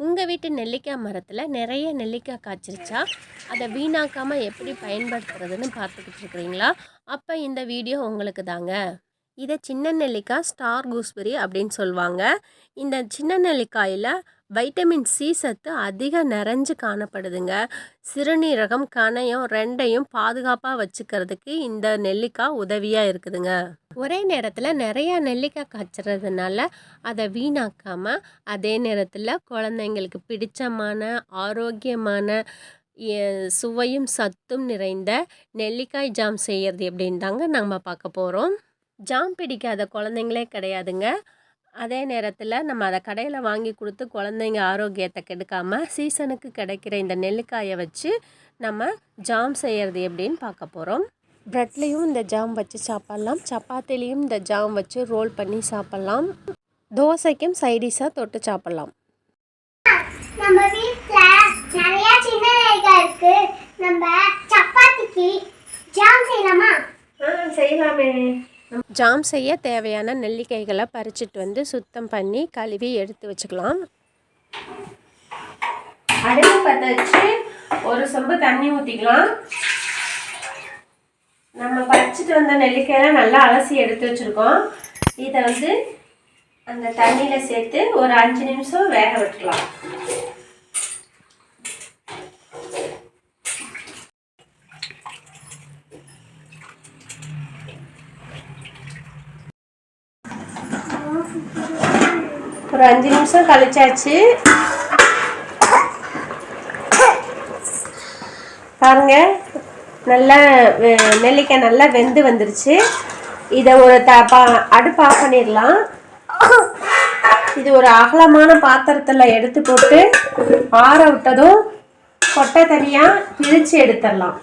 உங்கள் வீட்டு நெல்லிக்காய் மரத்தில் நிறைய நெல்லிக்காய் காய்ச்சிருச்சா? அதை வீணாக்காமல் எப்படி பயன்படுத்துறதுன்னு பார்த்துக்கிட்டு இருக்கிறீங்களா? அப்போ இந்த வீடியோ உங்களுக்கு தாங்க. இதை சின்ன நெல்லிக்காய் ஸ்டார் கூஸ்பெரி அப்படின்னு சொல்லுவாங்க. இந்த சின்ன நெல்லிக்காயில் வைட்டமின் சி சத்து அதிகம் நிறைஞ்சு காணப்படுதுங்க. சிறுநீரகம் கணையம் ரெண்டையும் பாதுகாப்பாக வச்சுக்கிறதுக்கு இந்த நெல்லிக்காய் உதவியாக இருக்குதுங்க. ஒரே நேரத்தில் நிறைய நெல்லிக்காய் காய்ச்சறதுனால அதை வீணாக்காமல் அதே நேரத்தில் குழந்தைங்களுக்கு பிடிச்சமான ஆரோக்கியமான சுவையும் சத்தும் நிறைந்த நெல்லிக்காய் ஜாம் செய்கிறது எப்படின்னு தாங்க நம்ம பார்க்க போகிறோம் ஜாம் பிடிக்காத குழந்தைங்களே கிடையாதுங்க. அதே நேரத்தில் நம்ம அதை கடையில் வாங்கி கொடுத்து குழந்தைங்க ஆரோக்கியத்தை கெடுக்காமல் சீசனுக்கு கிடைக்கிற இந்த நெல்லிக்காயை வச்சு நம்ம ஜாம் செய்கிறது எப்படின்னு பார்க்க போகிறோம் ப்ரெட்லேயும் இந்த ஜாம் வச்சு சாப்பிட்லாம். சப்பாத்திலையும் இந்த ஜாம் வச்சு ரோல் பண்ணி சாப்பிட்லாம். தோசைக்கும் சைடிஷாக தொட்டு சாப்பிட்லாம். நம்ம வீட்ல நிறைய சின்ன நெல்லிக்காய் இருக்கு. நம்ம சப்பாத்திக்கு ஜாம் செய்யலாமா? செய்யலாமே. ஜாம் செய்ய தேவையான நெல்லிக்காய்களை பறிச்சிட்டு வந்து சுத்தம் பண்ணி கழுவி எடுத்து வச்சுக்கலாம். அடுப்பு பற்ற வச்சு ஒரு சொம்பு தண்ணி ஊற்றிக்கலாம் நம்ம பறிச்சிட்டு வந்த நெல்லிக்காயெல்லாம் நல்லா அலசி எடுத்து வச்சுருக்கோம். இதை வந்து அந்த தண்ணியில் சேர்த்து ஒரு அஞ்சு நிமிஷம் வேக விட்டுக்கலாம். ஒரு அஞ்சு நிமிஷம் கழிச்சாச்சு. பாருங்க நல்லா வெ- நெல்லிக்காய் நல்லா வெந்து வந்துருச்சு. இதை ஒரு த பா அடுப்பு ஆஃப் பண்ணிடலாம். இது ஒரு அகலமான பாத்திரத்தில் எடுத்து போட்டு ஆற விட்டதும் கொட்டை தனியாக பிரித்து எடுத்துடலாம்.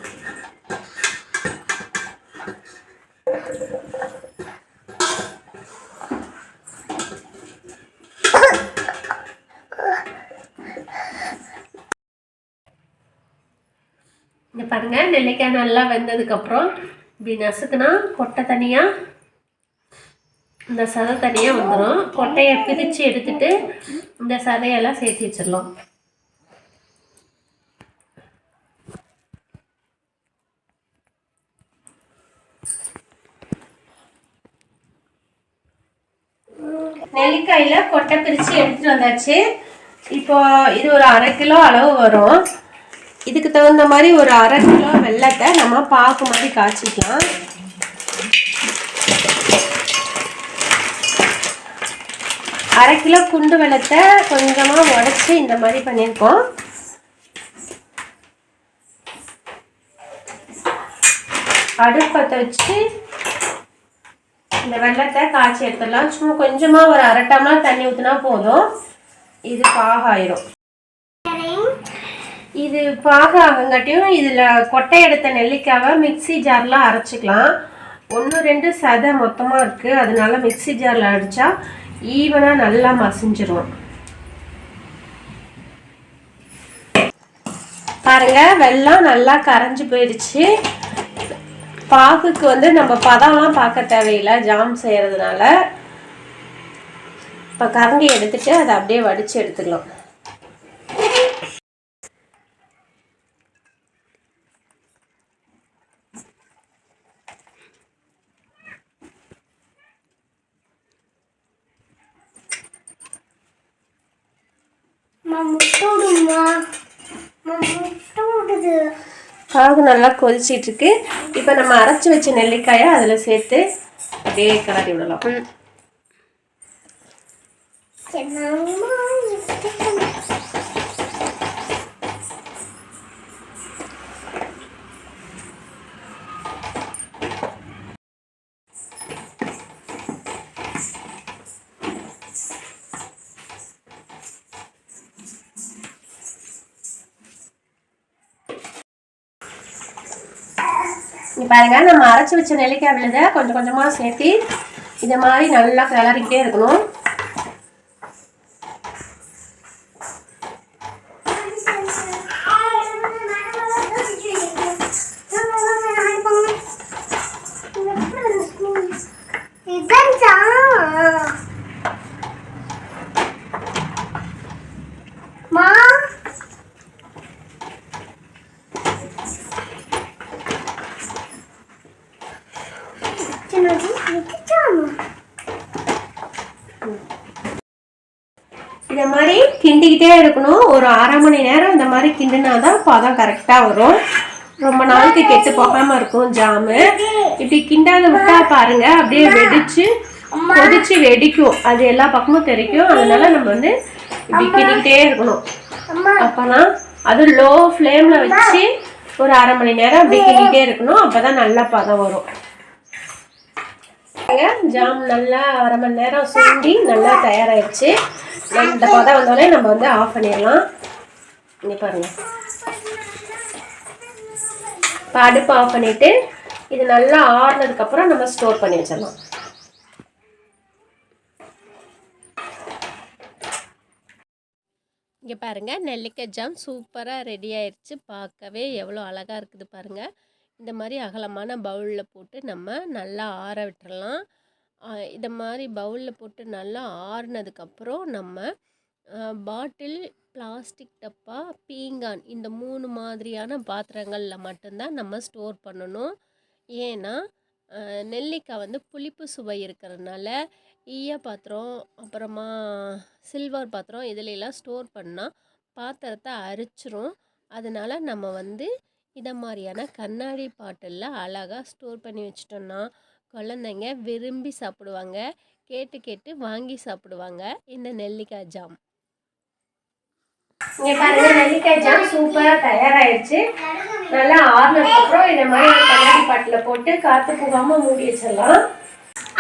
பாருங்கள் பாருங்க. நெல்லிக்காய் நல்லா வெந்ததுக்கப்புறம் இப்படி நசுக்குனா கொட்டை தனியாக இந்த சதை தனியாக வந்துடும் கொட்டையை பிரித்து எடுத்துட்டு இந்த சதையெல்லாம் சேர்த்து வச்சிடலாம். நெல்லிக்காயில் கொட்டை பிரித்து எடுத்துட்டு வந்தாச்சு. இப்போ இது ஒரு அரை கிலோ அளவு வரும். இதுக்கு தகுந்த மாதிரி ஒரு அரை கிலோ வெள்ளத்தை நம்ம பாக்கு மாதிரி காய்ச்சிக்கலாம். அரை கிலோ குண்டு வெள்ளத்தை கொஞ்சமாக உடச்சி இந்த மாதிரி பண்ணியிருக்கோம். அடுப்பத்தை வச்சு இந்த வெள்ளத்தை காய்ச்சி எடுத்துடலாம். சும்மா கொஞ்சமாக ஒரு அரை டம்ளர் தண்ணி ஊற்றினா போதும். இது பாகாயிரும். இது பாக ஆகங்காட்டியும் இதில் கொட்டை எடுத்த நெல்லிக்காவை மிக்ஸி ஜாரில் அரைச்சிக்கலாம். ஒன்று ரெண்டு சதை மொத்தமாக இருக்குது அதனால மிக்ஸி ஜாரில் அடித்தா ஈவனாக நல்லா மசிஞ்சிரும். பாருங்க வெள்ளம் நல்லா கரைஞ்சி போயிடுச்சு. பாகுக்கு வந்து நம்ம பதம்லாம் பார்க்க தேவையில்லை ஜாம் செய்கிறதுனால இப்போ கரண்டி எடுத்துட்டு அதை அப்படியே வடித்து எடுத்துக்கலாம். பாகு நல்லா கொதிச்சிட்டு இருக்கு இப்போ நம்ம அரைச்சி வச்ச நெல்லிக்காயை அதில் சேர்த்து அப்படியே கிளறி விடலாம். பாருங்க நம்ம அரைச்சி வச்ச நெல்லிக்காய் விழுத கொஞ்சம் கொஞ்சமாக சேர்த்து இதை மாதிரி நல்லா கிளறிக்கிட்டே இருக்கணும். கிண்டிக்கிட்டே இருக்கணும். ஒரு அரை மணி நேரம் இந்த மாதிரி கிண்டினா தான் பதம் கரெக்டாக வரும். ரொம்ப நாளைக்கு கெட்டு போகாமல் இருக்கும் ஜாமு. இப்படி கிண்டாத விட்டா பாருங்க அப்படியே வெடிச்சு கொதிச்சு வெடிக்கும். அது எல்லா பக்கமும் தெரிக்கும். அதனால நம்ம வந்து இப்படி கிண்டிக்கிட்டே இருக்கணும். அம்மா அது லோ ஃப்ளேம்ல வச்சு ஒரு அரை மணி நேரம் அப்படி கிண்டிகிட்டே இருக்கணும். அப்பதான் நல்லா பதம் வரும். ஜாம் நல்லா அரை மணி நேரம் சுண்டி நல்லா தயாராகிடுச்சு இந்த பதம் வந்தோடனே நம்ம வந்து ஆஃப் பண்ணிடலாம். இங்கே பாருங்க. இப்போ அடுப்பு ஆஃப் பண்ணிட்டு இது நல்லா ஆறுனதுக்கப்புறம் நம்ம ஸ்டோர் பண்ணி வச்சிடலாம். இங்கே பாருங்கள் நெல்லிக்காய் ஜாம் சூப்பராக ரெடி ஆயிடுச்சு பார்க்கவே எவ்வளோ அழகாக இருக்குது பாருங்கள் இந்த மாதிரி அகலமான பவுலில் போட்டு நம்ம நல்லா ஆற விட்டுறலாம் இதை மாதிரி பவுலில் போட்டு நல்லா ஆறுனதுக்கப்புறம் நம்ம பாட்டில் பிளாஸ்டிக் டப்பா பீங்கான் இந்த மூணு மாதிரியான பாத்திரங்களில் மட்டும்தான் நம்ம ஸ்டோர் பண்ணணும். ஏன்னா நெல்லிக்காய் வந்து புளிப்பு சுவை இருக்கிறதுனால ஈய பாத்திரம் அப்புறமா சில்வர் பாத்திரம் இதிலெல்லாம் ஸ்டோர் பண்ணால் பாத்திரத்தை அரிச்சிரும். அதனால் நம்ம வந்து இதை மாதிரியான கண்ணாடி பாட்டிலில் அழகாக ஸ்டோர் பண்ணி வச்சிட்டோம்னா குழந்தைங்க விரும்பி சாப்பிடுவாங்க. கேட்டு கேட்டு வாங்கி சாப்பிடுவாங்க. இந்த நெல்லிக்காய் ஜாம். இங்கே பாருங்க நெல்லிக்காய் ஜாம் சூப்பராக தயாராகிடுச்சு நல்லா ஆறுனதுக்கப்புறம் இந்த மாதிரி ஒரு கண்ணாடி பாட்டில் போட்டு காற்று போகாமல் மூடி வச்சிடலாம்.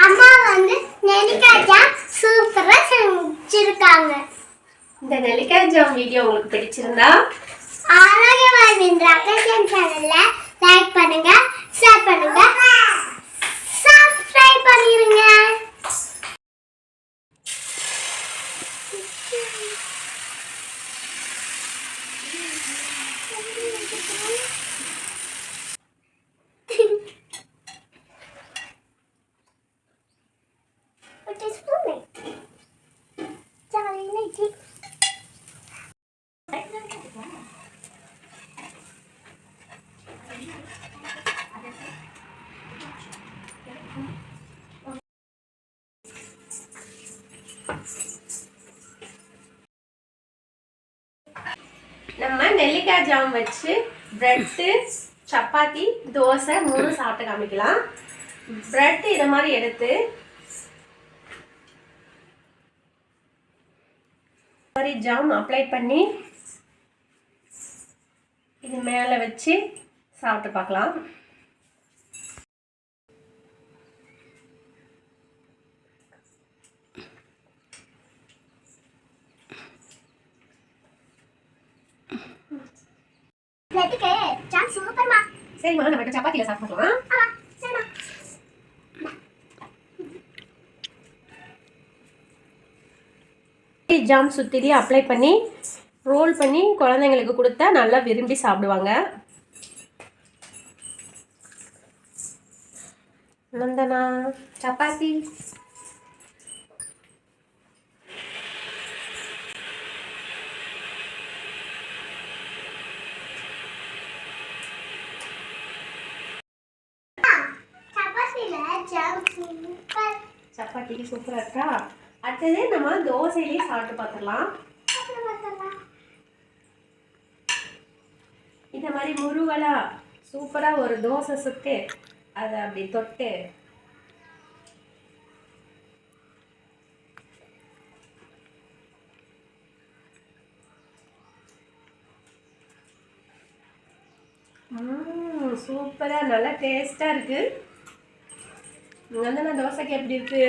அம்மா வந்து நெல்லிக்காய் ஜாம் சூப்பரா செஞ்சிருக்காங்க. இந்த நெல்லிக்காய் ஜாம் வீடியோ உங்களுக்கு பிடிச்சிருந்தா? அக்கேஷன் சேனல்ல லைக் பண்ணுங்க ஷேர் பண்ணுங்க. நம்ம நெல்லிக்காய் ஜாம் வச்சு ப்ரெட்டு சப்பாத்தி தோசை மூணு சாப்பிட்டு காமிக்கலாம். ப்ரெட் இதை மாதிரி எடுத்து மாதிரி ஜாம் அப்ளை பண்ணி இது மேலே வச்சு சாப்பிட்டு பார்க்கலாம். இப்ப சப்பாத்தியில் சாப்பிடலாம் ஜாம் சுத்திரி அப்ளை பண்ணி ரோல் பண்ணி குழந்தைங்களுக்கு கொடுத்தா நல்லா விரும்பி சாப்பிடுவாங்க. நந்தனா சப்பாத்தி. சப்பாத்திக்கு சூப்பராக இருக்கா? அடுத்தது நம்ம தோசையிலேயே சாப்பிட்டு பார்த்துடலாம். இந்த மாதிரி முருகலா சூப்பராக ஒரு தோசை சுட்டு அதை அப்படி தொட்டு சூப்பராக நல்லா டேஸ்ட்டாக இருக்குது வந்து நான் தோசைக்கு எப்படி இருக்கு?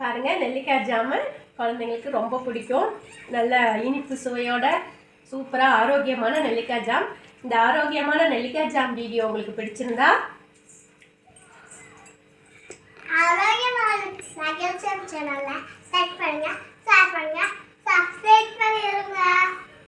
பாருங்க நெல்லிக்காய் ஜாமு குழந்தைங்களுக்கு ரொம்ப பிடிக்கும். நல்ல இனிப்பு சுவையோட சூப்பராக ஆரோக்கியமான நெல்லிக்காய் ஜாம் இந்த ஆரோக்கியமான நெல்லிக்காய் ஜாம் வீடியோ உங்களுக்கு பிடிச்சிருந்தா ஆரோக்கியமான சேனல்ல லைக் பண்ணுங்க ஷேர் பண்ணுங்க சப்ஸ்கிரைப் பண்ணிருங்க